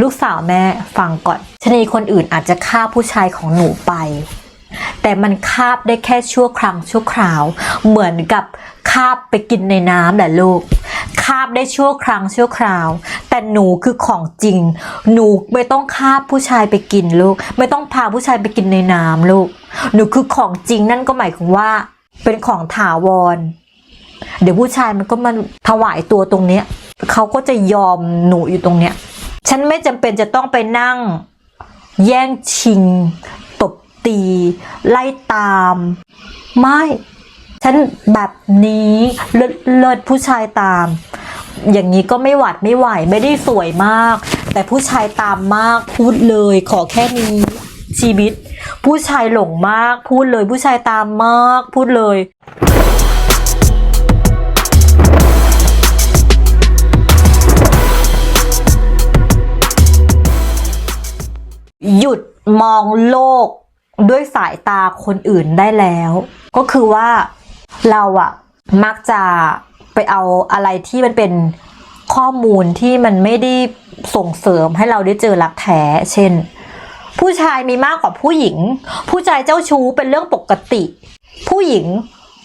ลูกสาวแม่ฟังก่อนชนีคนอื่นอาจจะฆ่าผู้ชายของหนูไป แต่มันคาบได้แค่ชั่วครั้งชั่วคราว เหมือนกับคาบไปกินในน้ำแหละลูกคาบได้ชั่วครั้งชั่วคราว แต่หนูคือของจริง หนูไม่ต้องคาบผู้ชายไปกินลูก ไม่ต้องพาผู้ชายไปกินในน้ำลูก หนูคือของจริงนั่นก็หมายความว่า เป็นของถาวร เดี๋ยวผู้ชายมันก็มาถวายตัวตรงเนี้ยเขาก็จะยอมหนูอยู่ตรงเนี้ย ฉันไม่จำเป็นจะต้องไปนั่ง แย่งชิง ตบตี ไล่ตาม ไม่ ฉันแบบนี้เลิศเลิศผู้ชายตาม อย่างนี้ก็ไม่หวัดไม่ไหวไม่ได้สวยมาก แต่ผู้ชายตามมากพูดเลยขอแค่นี้ชีวิต ผู้ชายหลงมาก พูดเลยผู้ชายตามมาก พูดเลย มองโลกด้วยสายตาคนอื่นได้แล้ว ก็คือว่าเราอะมักจะไปเอาอะไรที่มันเป็นข้อมูลที่มันไม่ได้ส่งเสริมให้เราได้เจอรักแท้ เช่น ผู้ชายมีมากกว่าผู้หญิง ผู้ชายเจ้าชู้เป็นเรื่องปกติ ผู้หญิง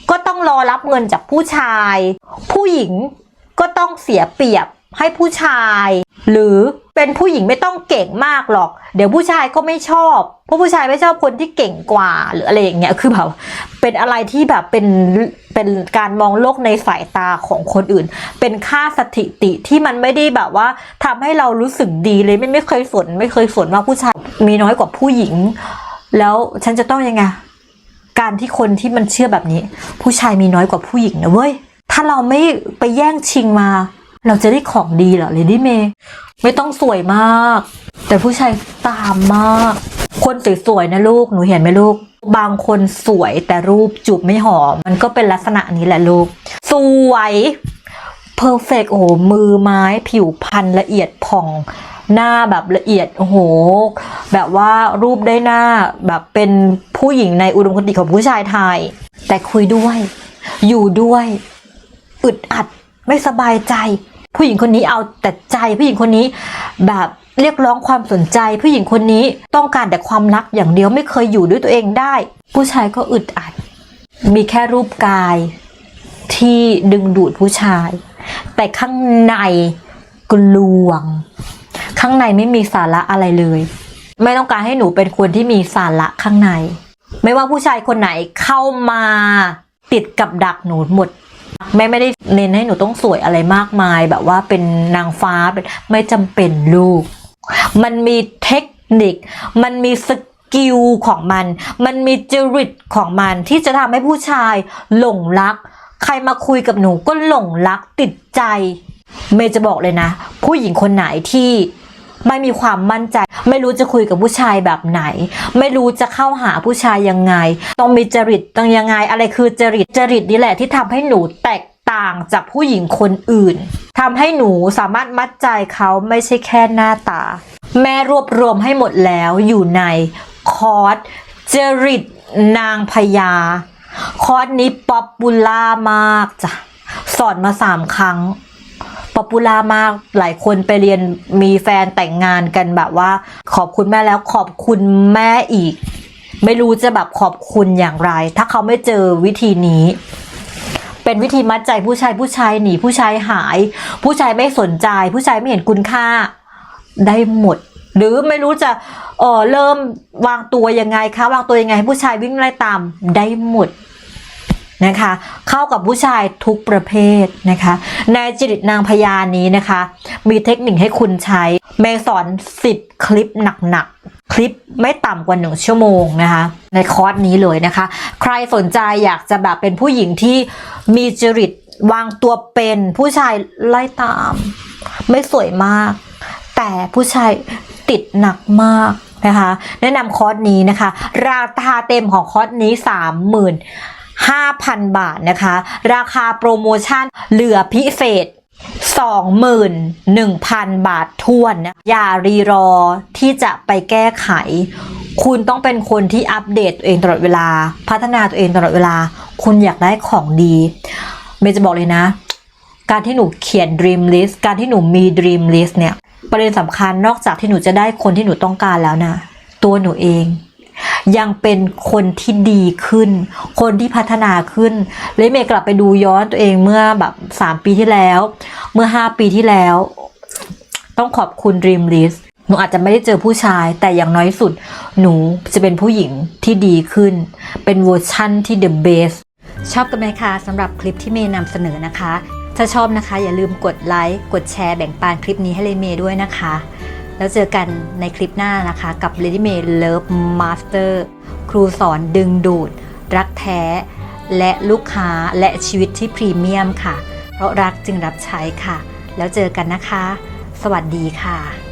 ก็ต้องรอรับเงินจากผู้ชาย ผู้หญิงก็ต้องเสียเปรียบให้ผู้ชาย หรือ เป็นผู้หญิงไม่ต้องเก่งมากหรอก เดี๋ยวผู้ชายก็ไม่ชอบเพราะผู้ชายไม่ชอบคนที่เก่งกว่าหรืออะไรอย่างเงี้ยคือแบบเป็นอะไรที่แบบเป็นเป็นการมองโลกในสายตาของคนอื่น เป็นค่าสถิติที่มันไม่ได้แบบว่าทำให้เรารู้สึกดีเลยไม่ไม่เคยสนไม่เคยสนว่าผู้ชายมีน้อยกว่าผู้หญิง แล้วฉันจะต้องยังไงการที่คนที่มันเชื่อแบบนี้ ผู้ชายมีน้อยกว่าผู้หญิงนะเว้ยถ้าเราไม่ไปแย่งชิงมา เราจะได้ของดีเหรอเลดี้เมย์ไม่ต้องสวยมาก แต่ผู้ชายตามมาก คนสวยๆนะลูกหนูเห็นไหมลูก บางคนสวยแต่รูปจูบไม่หอม มันก็เป็นลักษณะนี้แหละลูก สวยเพอร์เฟกโอ้โหมือไม้ผิวพรรณละเอียดผ่องหน้าแบบละเอียดโอ้โห แบบว่ารูปได้หน้าแบบเป็นผู้หญิงในอุดมคติของผู้ชายไทย แต่คุยด้วย อยู่ด้วย อึดอัดไม่สบายใจ ผู้หญิงคนนี้เอาแต่ใจผู้หญิงคนนี้แบบเรียกร้องความสนใจ ผู้หญิงคนนี้ต้องการแต่ความรักอย่างเดียวไม่เคยอยู่ด้วยตัวเองได้ ผู้ชายก็อึดอัด มีแค่รูปกาย ที่ดึงดูดผู้ชาย แต่ข้างในกลวง ข้างในไม่มีสาระอะไรเลย ไม่ต้องการให้หนูเป็นคนที่มีสาระข้างใน ไม่ว่าผู้ชายคนไหนเข้ามาติดกับดักหนูหมด แม่ไม่ได้เน้นให้หนูต้องสวยอะไรมากมาย แบบว่าเป็นนางฟ้าเป็นไม่จำเป็นลูก มันมีเทคนิค มันมีสกิลของมัน มันมีจริตของมันที่จะทำให้ผู้ชายหลงรัก ใครมาคุยกับหนูก็หลงรักติดใจ เมย์จะบอกเลยนะ ผู้หญิงคนไหนที่ไม่มีความมั่นใจ ไม่รู้จะคุยกับผู้ชายแบบไหน ไม่รู้จะเข้าหาผู้ชายยังไง ต้องมีจริตต้องยังไง อะไรคือจริตจริตนี่แหละที่ทำให้หนูแตกต่างจากผู้หญิงคนอื่นทำให้หนูสามารถมัดใจเขาไม่ใช่แค่หน้าตา แม่รวบรวมให้หมดแล้วอยู่ในคอร์สจริตนางพญาคอร์สนี้ป๊อปปูล่ามากจ้ะสอนมาสามครั้ง อปปูล่ามากหลายคนไปเรียนมีแฟนแต่งงานกันแบบว่า ขอบคุณแม่แล้วขอบคุณแม่อีก ไม่รู้จะแบบขอบคุณอย่างไร ถ้าเขาไม่เจอวิธีนี้ เป็นวิธีมัดใจผู้ชายผู้ชายหนีผู้ชายหาย ผู้ชายไม่สนใจ ผู้ชายไม่เห็นคุณค่าได้หมด หรือไม่รู้จะเออเริ่มวางตัวยังไงคะวางตัวยังไงให้ผู้ชายวิ่งไล่ตามได้หมด นะคะ เข้ากับผู้ชายทุกประเภทนะคะในจริตนางพญานี้นะคะ มีเทคนิคให้คุณใช้ เมย์สอน 10 คลิปหนักๆ คลิปไม่ต่ำกว่า 1 ชั่วโมงนะคะ ในคอร์สนี้เลยนะคะ ใครสนใจอยากจะแบบเป็นผู้หญิงที่มีจริตวางตัวเป็นผู้ชายไล่ตาม ไม่สวยมาก แต่ผู้ชายติดหนักมากนะคะ แนะนำคอร์สนี้นะคะ ราคาเต็มของคอร์สนี้ 30,000 5,000 บาทนะคะ ราคาโปรโมชั่นเหลือพิเศษ21,000 บาททวนนะอย่ารีรอที่จะไปแก้ไข คุณต้องเป็นคนที่อัปเดตตัวเองตลอดเวลา พัฒนาตัวเองตลอดเวลา คุณอยากได้ของดีเมย์จะบอกเลยนะ การที่หนูเขียน dream list การที่หนูมี dream list เนี่ย ประเด็นสำคัญนอกจากที่หนูจะได้คนที่หนูต้องการแล้วนะ ตัวหนูเอง ยังเป็นคนที่ดีขึ้น คนที่พัฒนาขึ้นเลยเมย์กลับไปดูย้อนตัวเองเมื่อแบบสามปีที่แล้ว เมื่อห้าปีที่แล้ว ต้องขอบคุณ Dream List หนูอาจจะไม่ได้เจอผู้ชาย แต่อย่างน้อยสุด หนูจะเป็นผู้หญิงที่ดีขึ้น เป็นเวอร์ชั่นที่ the best ชอบกันไหมคะสำหรับคลิปที่เมย์นำเสนอนะคะ ถ้าชอบนะคะ อย่าลืมกดไลค์กดแชร์แบ่งปันคลิปนี้ให้เลยเมย์ด้วยนะคะ แล้วเจอกันในคลิปหน้านะคะกับ Lady May Love Master ครูสอนดึงดูด รักแท้ และลูกค้าและชีวิตที่พรีเมียมค่ะ เพราะรักจึงรับใช้ค่ะ แล้วเจอกันนะคะ สวัสดีค่ะ